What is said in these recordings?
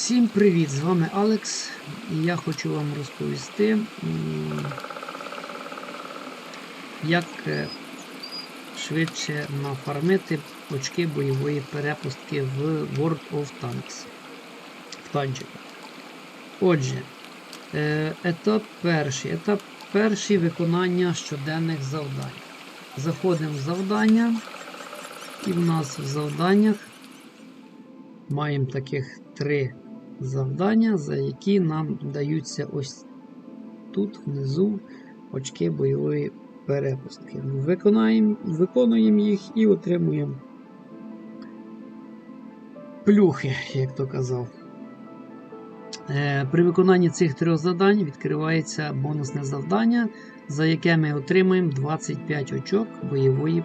Всім привіт! З вами Алекс, і я хочу вам розповісти, як е, швидше нафармити очки бойової перепустки в World of Tanks в танчиках. Отже, е, етап перший. Етап перший виконання щоденних завдань. Заходимо в завдання, і в нас в завданнях маємо таких три завдання, за які нам даються ось тут внизу очки бойової перепустки. Виконаємо, виконуємо їх і отримуємо плюхи, як то казав. Е, При виконанні цих трьох завдань відкривається бонусне завдання, за яке ми отримаємо 25 очок бойової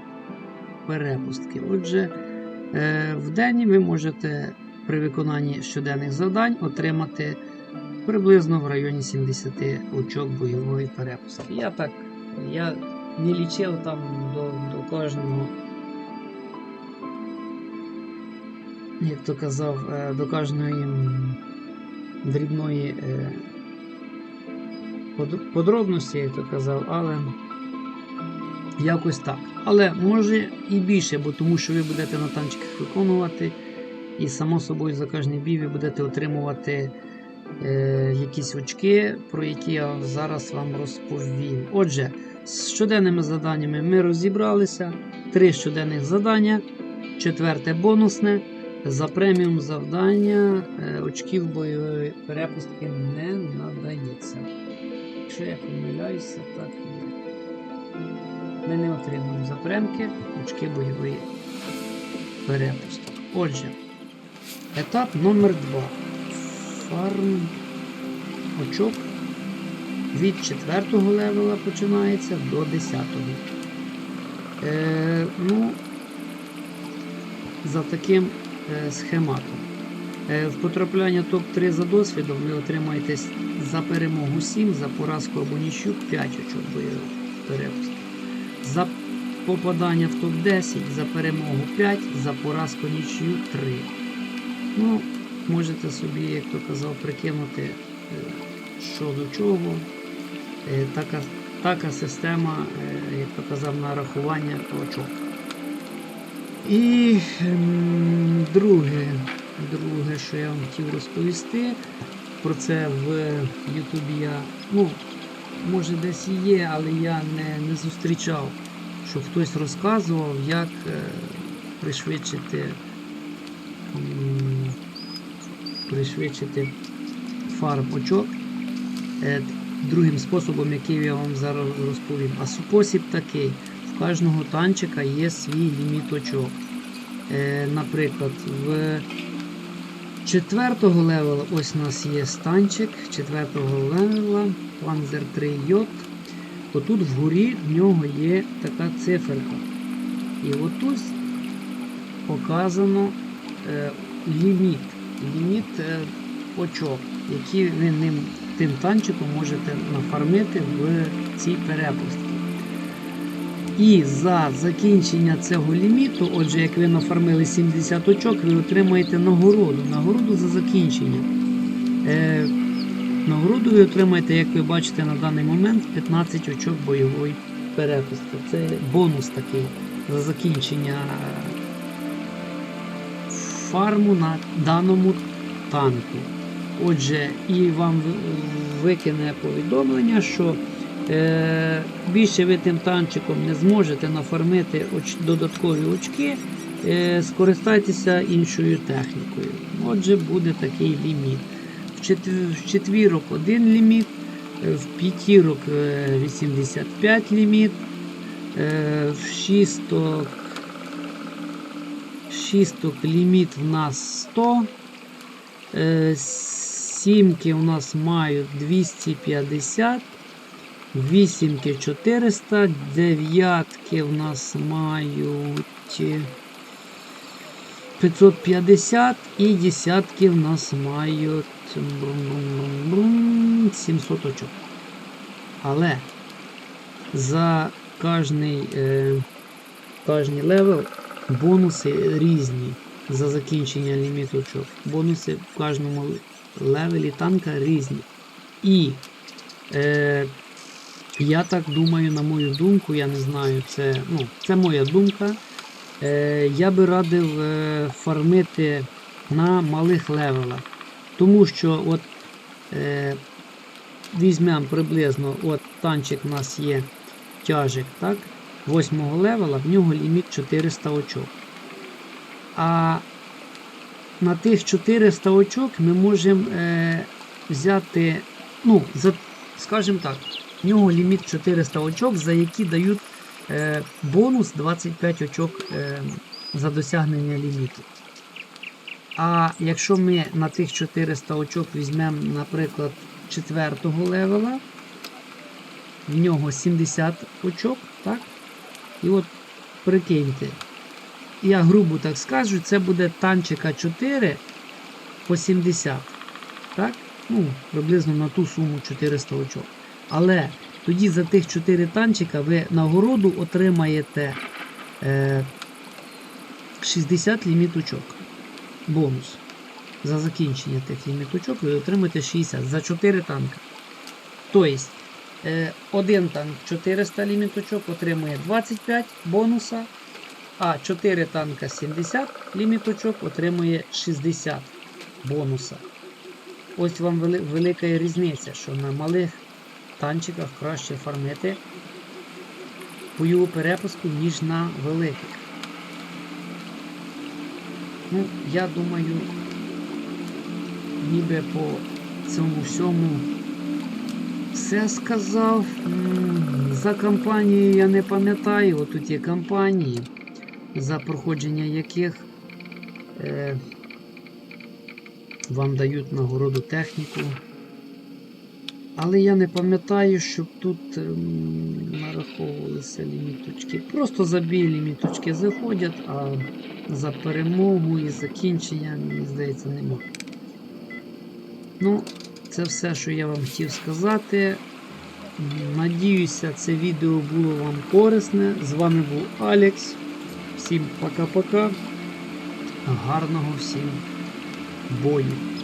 перепустки. Отже, е, в день ви можете при виконанні щоденних завдань отримати приблизно в районі 70 очок бойової перепустки. Я так я не лічив там до, до кожного, як то казав, е, до кожної дрібної е, подробності, як то казав, але якось так. Але може і більше, бо тому що ви будете на танчиках виконувати. І само собою за кожний бій ви будете отримувати е, якісь очки, про які я зараз вам розповім. Отже, з щоденними заданнями ми розібралися. Три щоденних завдання, четверте бонусне. За преміум завдання е, очків бойової перепустки не надається. Якщо я помиляюся, так і. Ми не отримуємо за премки очки бойової перепустки. Отже. Етап номер 2 Фарм очок від 4 левела починається до 10. Е, ну, за таким е, схематом. Е, в потрапляння топ-3 за досвідом ви отримаєте за перемогу 7, за поразку або нічю 5 очок бойових перепустки. За попадання в топ-10, за перемогу 5, за поразку нічю 3. Ну, можете собі, як то казав, прикинути, е, що до чого. Е, Така, така система, е, як то казав, нарахування очок. І друге, друге, що я вам хотів розповісти, про це в Ютубі я, ну, може десь і є, але я не, не зустрічав, що хтось розказував, як пришвидшити пришвидшити фарм очок е, другим способом, який я вам зараз розповім. А спосіб такий: в кожного танчика є свій ліміт очок. Е, Наприклад, в четвертого левела ось у нас є станчик четвертого левела Panzer 3 J. Отут вгорі в нього є така циферка. І отут показано е, ліміт, ліміт е, очок, які ви тим танчиком можете нафармити в цій перепустці. І за закінчення цього ліміту, отже, як ви нафармили 70 очок, ви отримаєте нагороду. Нагороду за закінчення. Е, нагороду ви отримаєте, як ви бачите на даний момент, 15 очок бойової перепустки. Це бонус такий за закінчення фарму на даному танку. Отже, і вам викине повідомлення, що е, більше ви тим танчиком не зможете нафармити оч, додаткові очки, е, скористайтеся іншою технікою. Отже, буде такий ліміт. В, четв- в четвірок один ліміт, е, в п'ятірок е, 85 ліміт, е, в шісток шісток ліміт в нас 100. Е, Сімки у нас мають 250. Вісімки 400. Дев'ятки у нас мають е, 550. І десятки у нас мають брум-брум-брум-брум, 700 очок. Але за кожний, е, кожний левел бонуси різні. за закінчення ліміту очок. Бонуси в кожному левелі танка різні. І е, я так думаю, на мою думку, я не знаю, це, ну, це моя думка. Е, я би радив е, фармити на малих левелах. Тому що от е, візьмемо приблизно, от танчик у нас є тяжик, так? 8 левела, в нього ліміт 400 очок. А на тих 400 очок ми можемо е, взяти, ну, за, скажімо так, в нього ліміт 400 очок, за які дають е, бонус 25 очок е, за досягнення ліміту. А якщо ми на тих 400 очок візьмемо, наприклад, 4 левела, в нього 70 очок, так? І от прикиньте, я грубо так скажу, це буде танчика 4 по 70. Так? Ну, приблизно на ту суму 400 очок. Але тоді за тих 4 танчика ви нагороду отримаєте е, 60 ліміт очок. Бонус. За закінчення тих ліміт очок ви отримаєте 60 за 4 танка. Тобто, один танк 400 ліміт очок отримує 25 бонуса, а 4 танка 70 ліміт очок отримує 60 бонуса. Ось вам велика різниця, що на малих танчиках краще фармити бойову перепуску, ніж на великих. Ну, я думаю, ніби по цьому всьому все сказав. За кампанію я не пам'ятаю. Отут є кампанії, за проходження яких е, вам дають нагороду техніку. Але я не пам'ятаю, щоб тут ем, нараховувалися ліміточки. Просто за ліміточки заходять, а за перемогу і закінчення, мені здається, нема. Ну, це все, що я вам хотів сказати. Надіюся, це відео було вам корисне. З вами був Алекс. Всім пока-пока. Гарного всім бою.